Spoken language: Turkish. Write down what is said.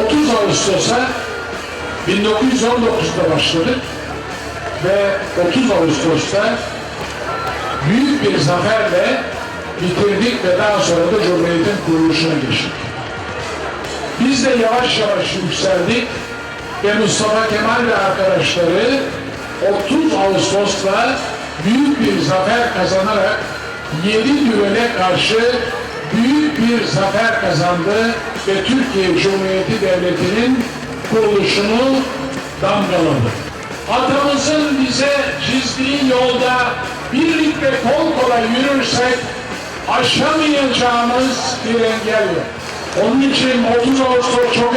30 Ağustos'a 1919'da başladık ve 30 Ağustos'ta büyük bir zaferle bitirdik ve daha sonra da Cumhuriyet'in kuruluşuna geçtik. Biz de yavaş yavaş yükseldik ve Mustafa Kemal ve arkadaşları 30 Ağustos'ta büyük bir zafer kazanarak 7 düvele karşı büyük bir zafer kazandı ve Türkiye Cumhuriyeti Devleti'nin kuruluşunu damgaladı. Atamızın bize çizdiği yolda birlikte kol kola yürürsek aşamayacağımız bir engel yok. Onun için 30 Ağustos çok